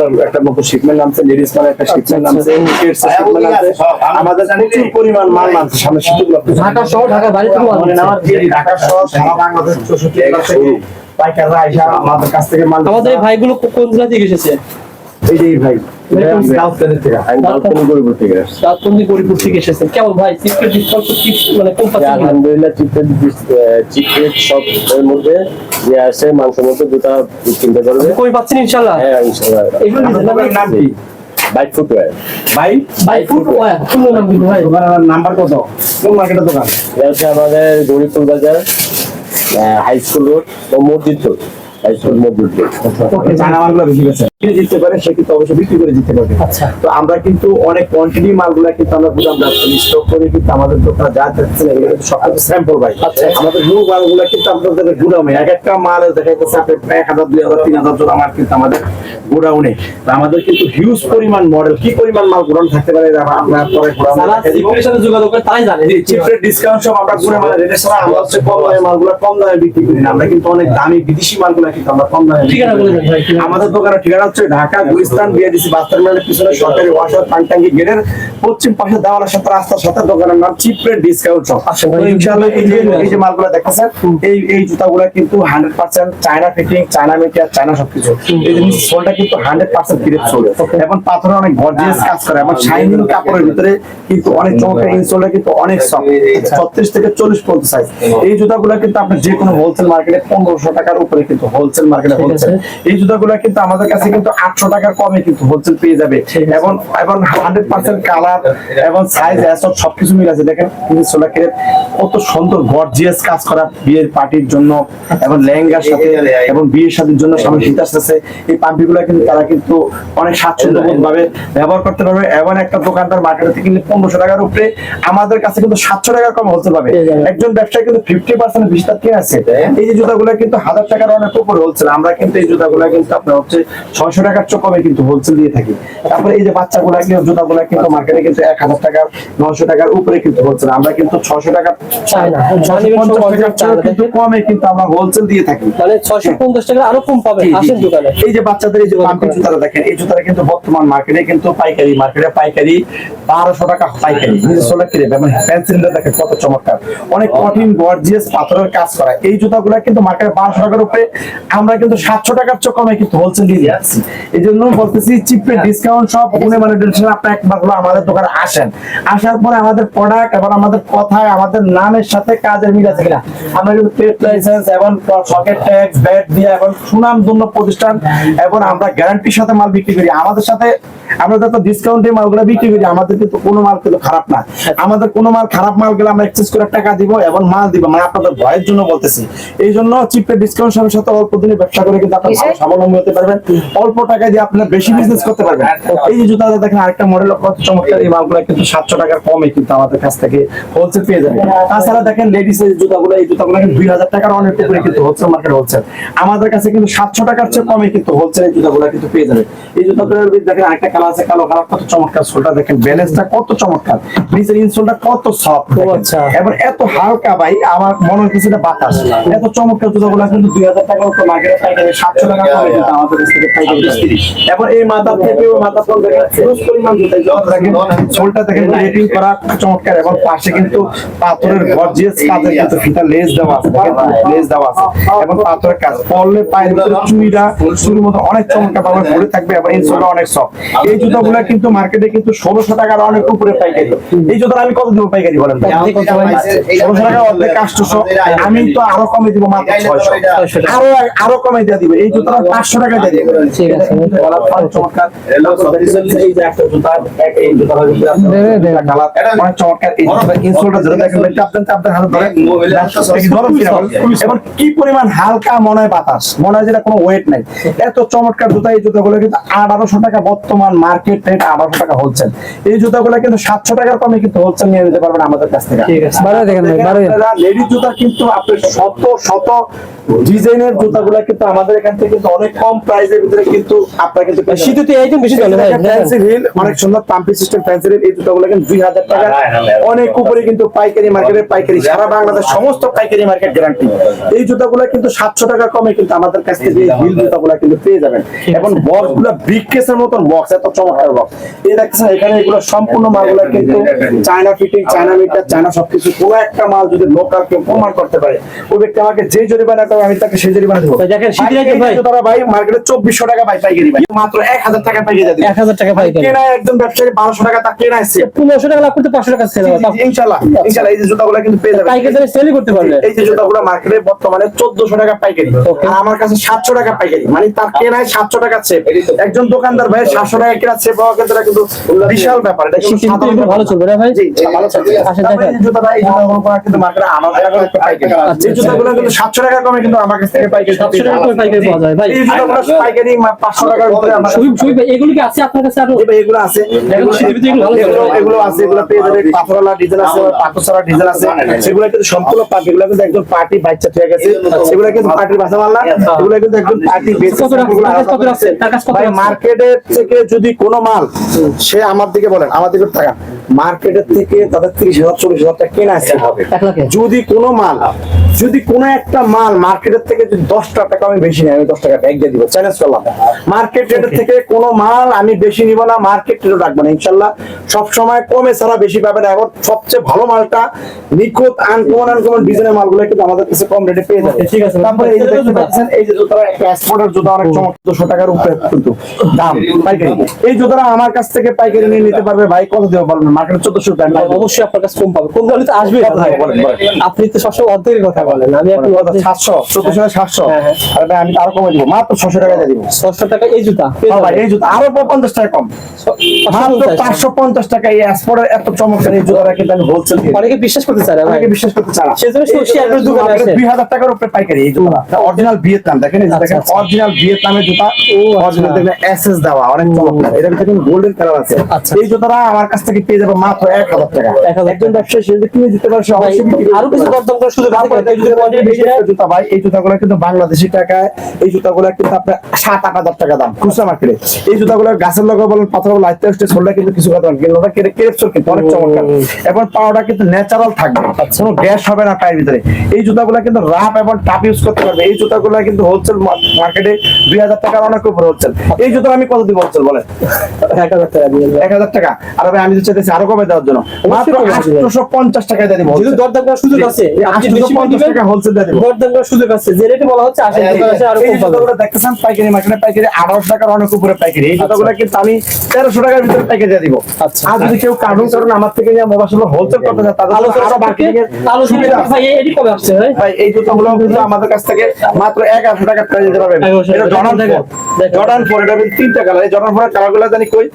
মালের একটা নতুন শিপমেন্ট নামছে লেডিস মালের একটা শিপমেন্ট নামছে কিডস শিপমেন্ট নামছে আমাদের প্রচুর পরিমাণ মাল নামছে সামনে শীতগুলো ঢাকা শহর ঢাকা বাইরে থেকে মানে আমার ঢাকা শহর সারা বাংলাদেশ চৌষট্টি জেলা থেকে পাইকাররা আইসা আমাদের কাছ থেকে মাল আমাদের ভাইগুলো কোন জেলা থেকে এসেছে? এই যে এই ভাই? ভাই মানে মাংসের মধ্যে দুটা কিনতে পারবে কই পাচ্ছেন হ্যাঁ নাম কি? বাইক ফুটওয়্যার কোন দোকানের নাম্বার কত? কোন মার্কেটের দোকান? এটা হচ্ছে আমাদের গরিবপুর বাজার হাই স্কুল রোড ও মসজিদ রোড। আমরা কিন্তু অনেক কোয়ান্টিটি মালগুলা কিন্তু আমরা গুদাম রাখছি স্টক করে কিন্তু আমাদের দোকানে যা যাচ্ছে না এগুলো কিন্তু স্যাম্পল ভাই। আমাদের নিউ মালগুলা কিন্তু আপনাদের গুদামে এক একটা মাল দেখা যাচ্ছে আপনি এক হাজার দুই হাজার তিন হাজার জোড়া মাল কিন্তু আমাদের গোডাউনে আমাদের কিন্তু হিউজ পরিমাণ মডেল কি পরিমাণ মাল গোডাউন থাকতে পারে আমরা পরে গোডাউনে যারা রেখে দিব। সিক্রেটের সাথে যোগাযোগ করে তারাই জানে চিপের ডিসকাউন্ট সব আমরা গুড়ে মানে রেটে ছাড়া আমরা হচ্ছে কম দামে মালগুলো কম দামে বিক্রি করি না। আমরা কিন্তু অনেক দামি বিদেশি মালগুলো কিন্তু আমরা কম দামে বিক্রি ঠিকানা করি। বলে দেন ভাই, ঠিকানা। আমাদের দোকানের ঠিকানা হচ্ছে ঢাকা গুলিস্তান বিআরডিসি বাস টার্মিনালের পিছনে সরকারি ওয়াশার পাংটাঙ্গি গেটের পশ্চিম পাশে দেওয়ালের সাথে রাস্তার সাথে দোকানের নাম চিপের ডিসকাউন্ট শপ আচ্ছা ভাই, তো ইনশাআল্লাহ এই যে এই যে মালগুলো দেখতেছেন এই এই জুতাগুলো কিন্তু 100% China fitting China material China সবকিছু। এই যে সোলটা কিন্তু 100% গ্রেপ সোল এবং পাথরে অনেক গর্জিয়াস কাজ করে এবং শাইনিং কাপড়ের ভিতরে কিন্তু অনেক চমৎকার ইনসোলটা কিন্তু অনেক সফট 36 থেকে 40 পর্যন্ত সাইজ এই জুতাগুলো কিন্তু আপনি যে কোনো হোলসেল মার্কেটে 1500 টাকার উপরে কিন্তু হোলসেল মার্কেটে হোলসেল এই জুতাগুলো কিন্তু আমাদের কাছে কিন্তু 800 টাকার কমে কিন্তু হোলসেল পেয়ে যাবে। এবং এবং 100% কালার এবং সাইজ এসব সবকিছু মিলে আছে। দেখেন ইনসোলটা কিরে কত সুন্দর গর্জিয়াস কাজ করা বিয়ের পার্টির জন্য এবং লেহেঙ্গার সাথে এবং বিয়ের সাথীর জন্য সামনে শীত আসতেছে। এই পাম্পিগুলো কিন্তু তারা কিন্তু অনেক স্বাচ্ছন্দ্যবোধ ভাবে ব্যবহার করতে পারবে এবং একটা দোকানদার মার্কেটে থেকে কিনলে পনেরোশো টাকার উপরে আমাদের কাছে কিন্তু সাতশো টাকার কম হোলসেল পাবে। একজন ব্যবসায়ী কিন্তু ফিফটি পার্সেন্ট বেশি তার কিনে আছে। এই যে জুতাগুলো কিন্তু হাজার টাকার অনেক উপরে হোলসেল আমরা কিন্তু এই জুতাগুলো কিন্তু আপনার হচ্ছে ছয়শো টাকার কমে কিন্তু হোলসেল দিয়ে থাকি। তারপরে এই যে বাচ্চাগুলা কিন্তু জুতাগুলা কিন্তু মার্কেটে কিন্তু এক হাজার টাকার নশো টাকার উপরে কিন্তু হোলসেল আমরা কিন্তু ছশো টাকার চায় না। ছশো পঞ্চাশ টাকার চেয়েও কিন্তু কমে কিন্তু আমরা হোলসেল দিয়ে থাকি। ছয়শো পঞ্চাশ টাকা আরও কম পাবেন জি, জি, আসেন দোকানে। এই যে বাচ্চাদের এই যে পাম্পি জুতাটা দেখেন এই জুতাটা কিন্তু বর্তমান মার্কেটে কিন্তু পাইকারি মার্কেটে পাইকারি বারোশো টাকা পাইকারি। নিজস্ব কিনে এবং পেন্সিলটা দেখেন কত চমৎকার। অনেক কঠিন গর্জিয়াস পাথরের কাজ করা। এই জুতাগুলো কিন্তু মার্কেটে বারোশো টাকার উপরে আমরা কিন্তু সাতশো টাকার চেয়ে কমে কিন্তু হোলসেল দিয়ে যাচ্ছি এই জন্য বলতেছি চিপে ডিসকাউন্ট সব গুণে মানে টেনশন আপনি একবার হলো আমাদের দোকানে আসেন। আসার পরে আমাদের প্রোডাক্ট এবং আমাদের কথায়, আমাদের নামের সাথে কাজের মিল আছে কিনা। আমরা কিন্তু ট্রেড লাইসেন্স এবং সকেট ট্যাক্স ব্যাট দিয়ে এবং সুনাম ধন্য প্রতিষ্ঠান এবং আমরা গ্যারান্টির সাথে মাল বিক্রি করি। আমাদের সাথে আমরা যত ডিসকাউন্টে মালগুলো বিক্রি করি আমাদের কিন্তু কোনো মাল কিন্তু খারাপ না। আমাদের কোনো মাল খারাপ মাল গেলে আমরা এক্সচেঞ্জ করে টাকা দিব এবং মাল দিব মানে আপনাদের ভয়ের জন্য বলতেছি। এই জন্য চিপে ডিসকাউন্ট সাথে সাথে অল্প দিনে ব্যবসা করে কিন্তু আপনি স্বাবলম্বী হতে পারবেন। অল্প টাকা দিয়ে আপনারা বেশি বিজনেস করতে পারবেন। এই যে জুতা দেখেন আরেকটা মডেল কত চমৎকার এই মালগুলো কিন্তু সাতশো টাকার কমে কিন্তু আমাদের কাছ থেকে হোলসেল পেয়ে যাবে তাছাড়া দেখেন লেডিস এর জুতাগুলো এই জুতাগুলো দুই হাজার টাকার অনেক উপরে কিন্তু হোলসেল মার্কেট হোলসেল আমাদের কাছে কিন্তু সাতশো টাকার চেয়ে কমে কিন্তু হোলসেল এই জুতাগুলো কিন্তু পেয়ে যাবে এই জুতাগুলোর ভিতরে দেখেন আরেকটা আছে কালো কালার কত চমৎকার সোলটা দেখেন ব্যালেন্সটা কত চমৎকার নিচের ইনসোলটা কত সফট আচ্ছা। এবং এত হালকা ভাই আমার মনে হচ্ছে এটা বাতাস। এত চমৎকার জুতাগুলো কিন্তু দুই হাজার টাকার উপর মার্কেটে পাইকারি সাতশো টাকা কমে কিন্তু আমাদের কাছ থেকে পাইকারি দিচ্ছি। এবং এই মাথা থেকে ওই মাথা পর্যন্ত দেখেন হিউজ পরিমাণ জুতা দেখেন সোলটা দেখেন রেটিং করা চমৎকার। এবং পাশে কিন্তু পাথরের গর্জিয়াস কাজের কিন্তু ফিতা লেস দেওয়া আছে। লেস দেওয়া আছে। এবং পাথরের কাজ। পরলে পায়ের ভিতরে চুইটা চুরির মতো অনেক চমৎকার ভাবে ভরে থাকবে। এবং ইনসোলটা অনেক সফট এই জুতাগুলো কিন্তু মার্কেটে কিন্তু ষোলোশো টাকার অনেক উপরে পাইকারি। এই আমি কত দিব পাইকারি বলেন? ষোলোশো টাকা অর্ধেক আটশোশো আমি তো আরও কমে দিব মাত্র ছয়শো। আরও আরও কমে দিয়ে দিবে। এই জুতাটা পাঁচশো টাকা দিয়ে দিবে। ঠিক আছে। চমৎকার। এই যে একটা জুতা এই জুতাটা যদি আপনার কালার অনেক চমৎকার। এই জুতাটা ইনসোলটা ধরে দেখেন ভাই চাপতেন চাপতেন হাতে ধরে। দেখি ধরুন কিনা বলেন। এবং কি পরিমাণ হালকা মনে হয় বাতাস। মনে হয় যেটা কোনো ওয়েট নাই। এত চমৎকার জুতা এই জুতাগুলো কিন্তু আঠারোশো টাকা বর্তমান মার্কেট রেট আঠারোশো টাকা হোলসেল এই জুতাগুলো কিন্তু সাতশো টাকার কমে কিন্তু হোলসেল নিয়ে নিতে পারবেন আমাদের কাছ থেকে। লেডিস জুতা কিন্তু আপনি শত শত ডিজাইনের জুতাগুলো কিন্তু আমাদের এখান থেকে কিন্তু অনেক কম প্রাইসের ভিতরে কিন্তু আপনারা কিন্তু পেয়ে যাবেন। শীতে তো এই বেশি চলে ভাই ফ্যান্সি হিল অনেক সুন্দর পাম্পি সিস্টেম ফ্যান্সি হিল এই জুতাগুলো কিন্তু দুই হাজার টাকা। অনেক উপরে কিন্তু পাইকারি মার্কেটের পাইকারি সারা বাংলাদেশ সমস্ত পাইকারি মার্কেট গ্যারান্টি এই জুতাগুলো কিন্তু সাতশো টাকা কমে কিন্তু আমাদের কাছ থেকে এই হিল জুতাগুলো কিন্তু পেয়ে যাবেন। এখন বক্সগুলো ব্রিক কেসের মতন বক্স এত চমৎকার বক্স এই দেখতেছেন এখানে এগুলো সম্পূর্ণ মালগুলো কিন্তু China fitting China metre China সবকিছু। কোনো একটা মাল যদি লোকাল কেউ প্রমাণ করতে পারে ওই ব্যক্তি আমাকে যে জরিমানা আমি তাকে সেই জরিমানা দেবো দেখেন, তারা ভাই মার্কেটে চব্বিশশো টাকা ভাই পাইকারি ভাই। মাত্র এক হাজার টাকা পাইকারি এক হাজার টাকা পাইকারি। কেনা একদম ব্যবসায়ী বারোশো টাকা তার কেনা এসছে পনেরোশো টাকা লাভ করতে পাঁচশো টাকা সেল ইনশাল্লাহ ইনশাল্লাহ এই যে জুতাগুলো কিন্তু পেয়ে যাবে পাইকারি সেলই করতে পারবে। এই যে জুতাগুলো মার্কেটে বর্তমানে চোদ্দশো টাকা পাইকারি। আর আমার কাছে সাতশো টাকা পাইকারি। মানে তার কেনায় সাতশো টাকা সেভ একজন দোকানদার ভাই সাতশো টাকা কেনা সেভ হওয়া কিন্তু কিন্তু বিশাল ব্যাপার। এটা কিন্তু ভালো চলবে না ভাই? ভালো চলবে। আচ্ছা, তারপরে দেখেন। জুতাটা, এই জুতাগুলো কিন্তু মার্কেটে আমার টাকা পাইকারি। আচ্ছা, এই জুতাগুলো কিন্তু 700 টাকা কমে কিন্তু আমার কাছ থেকে পাইকারি 700 টাকা করে পাইকারি পাওয়া যায়, ভাই। পাইকারি মা- 500 টাকার ভিতরে আমার শহীদ শহীদ ভাই এগুলো কি আছে আপনার কাছে আরও? এগুলো আছে। এগুলো শীতের ভিতরে এগুলো ভালো এগুলো চলে। এগুলো আছে এগুলো পেয়ে যাবে পাথরওয়ালা ডিজাইন আছে পাথরছাড়া ডিজাইন আছে। সেগুলো কিন্তু সম্পূর্ণ পার্টি এগুলো কিন্তু একজন পার্টি বাচ্চা ঠিক আছে সেগুলো কিন্তু পার্টির বাসা মাল্লা এগুলো কিন্তু একজন পার্টি বেসিস কত রাখছে? তার কাছে কত রাখছে? তার কাছে কত ভাই মার্কেটের থেকে যদি কোনো মাল সে আমার দিকে বলেন আমার দিকে টাকা মার্কেটের থেকে তাদের তিরিশ হাজার চল্লিশ হাজার টাকা কেনা আসতে হবে যদি কোনো মাল যদি কোনো একটা মাল মার্কেটের থেকে যদি দশ টাকা আমি বেশি নেই আমি দশ টাকা ব্যাগ দিয়ে দিব। চ্যালেঞ্জ করলাম। মার্কেট রেটের থেকে কোনো মাল আমি বেশি নিব না মার্কেট রেটও রাখব না ইনশাল্লাহ। সবসময় কমে ছাড়া বেশি পাবেন। এখন সবচেয়ে ভালো মালটা নিখুঁত আনকমন আনকমন ডিজাইনের মালগুলো কিন্তু আমাদের কাছে কম রেটে পেয়ে যাবে। ঠিক আছে। তারপরে এই যে দেখতে পাচ্ছেন এই যে জুতাটা একটা এক্সপোর্টের জুতা অনেক চমৎকার দুশো টাকার উপরে কিন্তু দাম। পাইকারি। এই জুতাটা আমার কাছ থেকে পাইকারি নিয়ে নিতে পারবে ভাই কত দেবো বলবেন মার্কেট চোদ্দশো টাকা। অবশ্যই আপনার কাছে কম পাবে। কম দামে তো আসবে। আপনি তো সবসময় অর্ধেকের কথা বলেন আমি এখন সাতশো। চোদ্দশো সাতশো। হ্যাঁ, হ্যাঁ। আর ভাই আমি আরও কমে দিব মাত্র ছশো টাকা দিয়ে দিব। ছশো টাকা এই জুতা হ্যাঁ ভাই, এই জুতা আরও পঞ্চাশ টাকা কম। মাত্র পাঁচশো পঞ্চাশ টাকা এই এক্সপোর্টের এত চমৎকার এই জুতাটা কিন্তু আমি হোলসেল অনেকে বিশ্বাস করতে চায় অনেকে বিশ্বাস করতে চায় সেজন্য দুই হাজার টাকার উপরে পাইকারি এই জুতা অরিজিনাল ভিয়েতনাম দেখেন আচ্ছা, দেখেন আচ্ছা। অরিজিনাল ভিয়েতনামের জুতা। অরিজিনাল আচ্ছা। দেখবেন এসএস দেওয়া অনেক চমৎকার। এটার ভিতরে কিন্তু গোল্ডেন কালার আছে। আচ্ছা। এই জুতাটা আমার কাছ থেকে পেয়ে যাবে মাত্র এক হাজার টাকা। 1000 একজন ব্যবসায়ী সে কিনে দিতে পারে অবশ্যই আরও কিছু। দরদাম করার সুযোগ আছে। জুতা ভাই। এই জুতাগুলো কিন্তু বাংলাদেশি টাকায় এই জুতাগুলো কিন্তু আপনার সাত আট হাজার টাকা দাম খুচরা মার্কেটে। এই জুতাগুলো গাছের লগা বলেন পাথর বলেন লাইট টেস্টে চললে কিন্তু কিছু কথা বলেন। কিন্তু কেটে কেটে কিন্তু অনেক চমৎকার। এবং পাওয়াটা কিন্তু ন্যাচারাল থাকবে কোনো গ্যাস হবে না পায়ের ভিতরে। এই জুতাগুলো কিন্তু রাফ এবং টাপ ইউজ করতে পারবে। এই জুতাগুলো কিন্তু হোলসেল মার্কেটে দুই হাজার টাকার অনেক উপরে হোলসেল এই জুতা আমি কত দিব হোলসেল বলেন? এক হাজার টাকা এক হাজার টাকা। আর ভাই আমি চাইতেছি আরও কমে দেওয়ার জন্য। মাত্র আটশোশো পঞ্চাশ টাকায় দিয়ে দিব দরদাম সুযোগ আছে আটশোশো পঞ্চাশ টাকা হোলসেল দিয়ে দিব। দরদাম সুযোগ আছে যে রেটে বলা হচ্ছে আসেন আরও এই জুতাগুলো দেখতেছেন পাইকারি মার্কেটে পাইকারি আঠারোশো টাকার অনেক উপরে পাইকারি। এই জুতাগুলো কিন্তু আমি তেরোশো টাকার ভিতরে পাইকারি দিয়ে দিব। আচ্ছা। আর যদি কেউ কার্টুন কারণ আমার থেকে নিয়ে মোবাইল হোলসেল করতে চায় তাদের জন্য আরও সাপেক্ষে marketing সুবিধা ভাই এটি কবে আসছে ভাই? ভাই এই জুতাগুলো কিন্তু আমাদের কাছ থেকে মাত্র এগারোশো টাকা প্রাইস দিতে পারবেন। এটা জর্ডান। জর্ডান ফোর এটা তিনটা কালার এই জর্ডান ফোরের কালারগুলো জানি কই?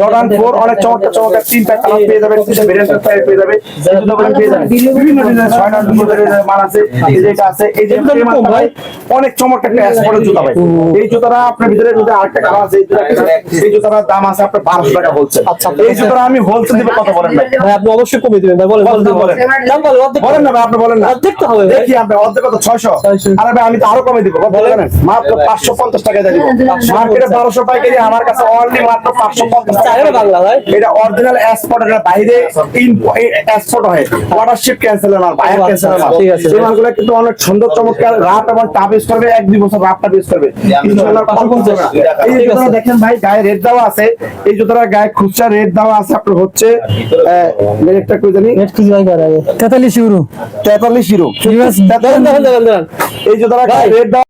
জর্ডান দেখেন, অনেক চমৎকার চমৎকার তিনটা কালার পেয়ে যাবে তিনটা ভেরিয়েন্টের পেয়ে যাবে এই জুতাগুলো পেয়ে যাবে বিভিন্ন ডিজাইন ছয় নম্বর মডেলের মাল আছে। এই যে আছে এই যে কম ভাই। অনেক চমৎকার একটা জুতা ভাই। এই জুতাটা আপনার ভিতরে আরেকটা কালার আছে এই জুতাটার দাম আছে আপনার টাকা হোলসেল আচ্ছা, এই জুতাটা আমি হোলসেল দিবে কত বলেন ভাই। ভাই আপনি অবশ্যই কমে দিবেন ভাই বলেন বলেন বলেন? দাম বলেন অর্ধেক বলেন না ভাই আপনি বলেন না। অর্ধেক তো হবে দেখি আপনি অর্ধেক কত ছয়শো? 600 আরে ভাই আমি তো আরও কমে দিব বলেন। মাত্র পাঁচশো পঞ্চাশ টাকা দিয়ে দিব। মার্কেটে পাইকারি আমার কাছে অনলি মাত্র পাঁচশো পঞ্চাশ টাকা। বাংলা ভাই। এটা অরিজিনাল বাইরে হয়। অর্ডারশিপ ক্যান্সেল আচ্ছা, ক্যান্সেল ঠিক আছে। এই মালগুলো কিন্তু অনেক সুন্দর চমৎকার এবং ইউজ করবে এক দুই বছর ইউজ করবে। এই জুতোটা দেখেন ভাই গায়ে রেট দেওয়া আছে এই জুতোটা গায়ে খুচরা রেট দেওয়া আছে আপনার হচ্ছে রেটটা কই জানি? রেট কি ভাই করে তেতাল্লিশ ইউরো তেতাল্লিশ ইউরো এই জুতোটা গায়ে রেট দেওয়া